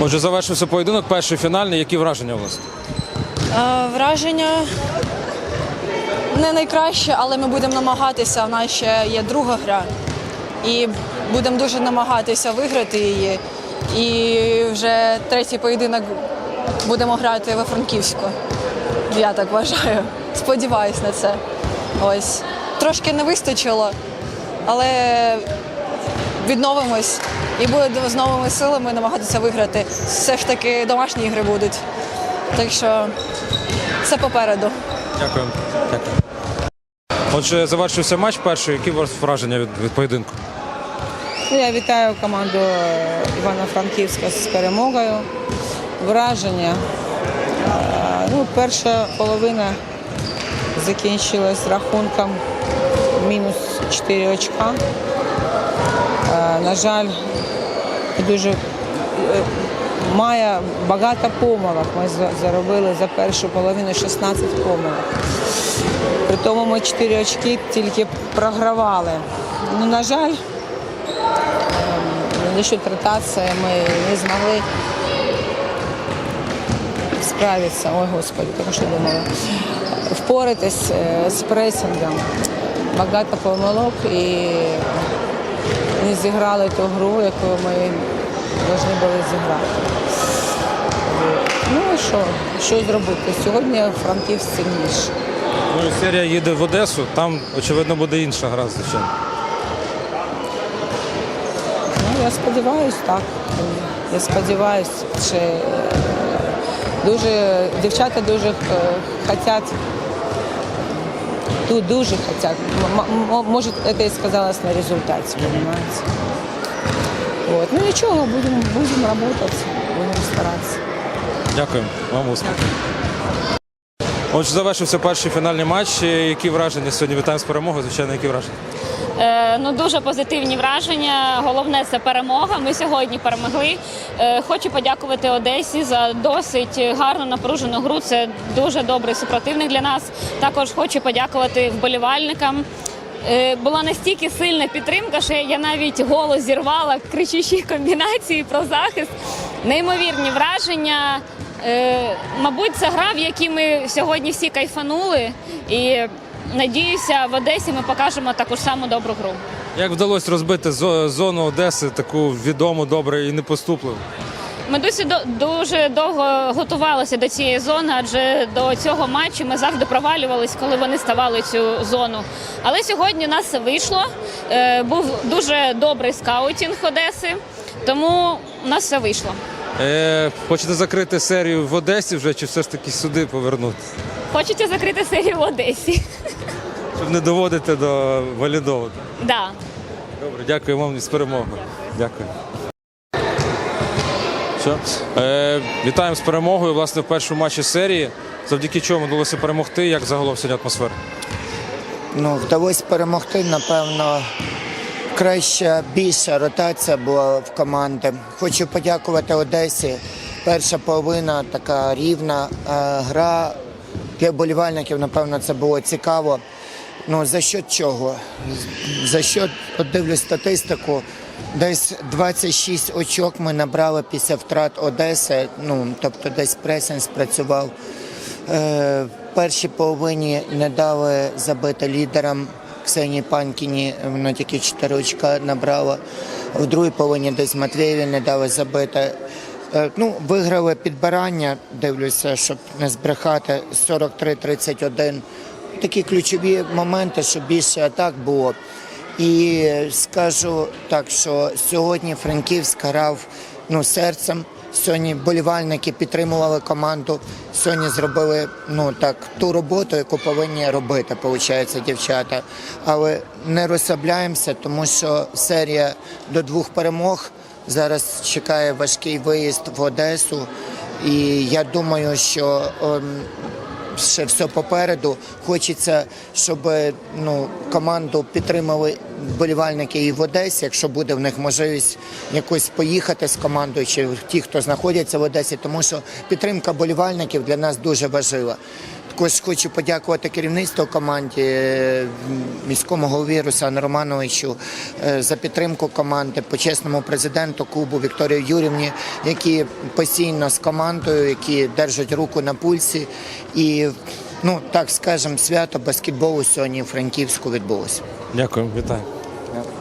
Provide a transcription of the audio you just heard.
Отже, завершився поєдинок, перший фінальний. Які враження у вас? Е, Враження не найкраще, але ми будемо намагатися. У нас ще є друга гра. І будемо дуже намагатися виграти її. І вже третій поєдинок будемо грати во Франківську. Я так вважаю. Сподіваюсь на це. Ось. Трошки не вистачило, але відновимось і будемо з новими силами намагатися виграти. Все ж таки домашні ігри будуть. Так що це попереду. Дякую. Дякую. Отже, завершився матч перший. Які у вас враження від, від поєдинку? Ну, Я вітаю команду е, Івано-Франківська з перемогою. Враження. Е, Ну, перша половина закінчилась рахунком мінус 4 очка. На жаль, дуже е, має багато помилок. Ми заробили за першу половину 16 помилок. При тому ми 4 очки тільки програвали. Ну, на жаль, за счет ротации мы не змогли справитися, ой господи, тому що думала, впоратись е, з пресингом. Багато помилок і не зіграли ту гру, яку ми повинні були зіграти. Ну і що? Що зробити? Сьогодні Франків сильніший. Ну, серія їде в Одесу, там, очевидно, буде інша гра, звичайно. Ну, я сподіваюся, так. Я сподіваюся, що е, дуже дівчата дуже е, хотять. Тут дуже м- Может, это и сказалось на результате, понимаете? Вот. Ну ничего, будем, будем работать, будем стараться. Дякую. Вам успіхів. Отже, завершився перший фінальний матч. Які враження сьогодні? Вітаємо з перемогою. Звичайно, які враження? Е, ну дуже позитивні враження. Головне це перемога. Ми сьогодні перемогли. Е, хочу подякувати Одесі за досить гарну напружену гру. Це дуже добрий супротивник для нас. Також хочу подякувати вболівальникам. Е, Була настільки сильна підтримка, що я навіть голос зірвала кричущі комбінації про захист. Неймовірні враження. Е, Мабуть, це гра, в якій ми сьогодні всі кайфанули. І надіюся, в Одесі ми покажемо таку ж саму добру гру. Як вдалося розбити зо- зону Одеси, таку відому, добре і непоступливу? Ми досі до- дуже довго готувалися до цієї зони, адже до цього матчу ми завжди провалювались, коли вони ставали цю зону. Але сьогодні у нас все вийшло. Е, Був дуже добрий скаутінг Одеси, тому у нас все вийшло. Е, хочете закрити серію в Одесі вже чи все ж таки сюди повернути? Хочете закрити серію в Одесі? Щоб не доводити до валідову. Да. Добре, дякую вам з перемогою. Дякую. Все. Е, вітаємо з перемогою. Власне, в першому матчі серії. Завдяки чому вдалося перемогти. Як загалом сьогодні атмосфера? Ну, вдалося перемогти, напевно, краща, більша ротація була в команди. Хочу подякувати Одесі. Перша половина така рівна е, гра. Для болівальників, напевно, це було цікаво. Ну, за що чого? За що, от дивлюсь статистику, десь 26 очок ми набрали після втрат Одеси. Ну, тобто десь пресинг спрацював. Е, в першій половині не дали забити лідерам Ксенії Панкіні, вона тільки 4 очка набрала. В другій половині десь Матвієві не дали забити. Е, ну, виграли підбирання, дивлюся, щоб не збрехати 43-31. Такі ключові моменти, щоб більше атак було. І скажу так, що сьогодні Франківськ грав ну, серцем. Сьогодні болівальники підтримували команду. Сьогодні зробили ну так ту роботу, яку повинні робити, виходить, дівчата. Але не розслабляємося, тому що серія до двох перемог. Зараз чекає важкий виїзд в Одесу. І я думаю, що ем, ще все попереду. Хочеться, щоб ну, команду підтримали болівальники і в Одесі, якщо буде в них можливість якось поїхати з командою, чи ті, хто знаходяться в Одесі, тому що підтримка болівальників для нас дуже важлива. Також хочу подякувати керівництву команді, е, міському голові Руслану Романовичу е, за підтримку команди, почесному президенту клубу Вікторії Юрівні, які постійно з командою, які держать руку на пульсі. І, ну так скажемо, свято баскетболу сьогодні в Франківську відбулося. Дякую, вітаю.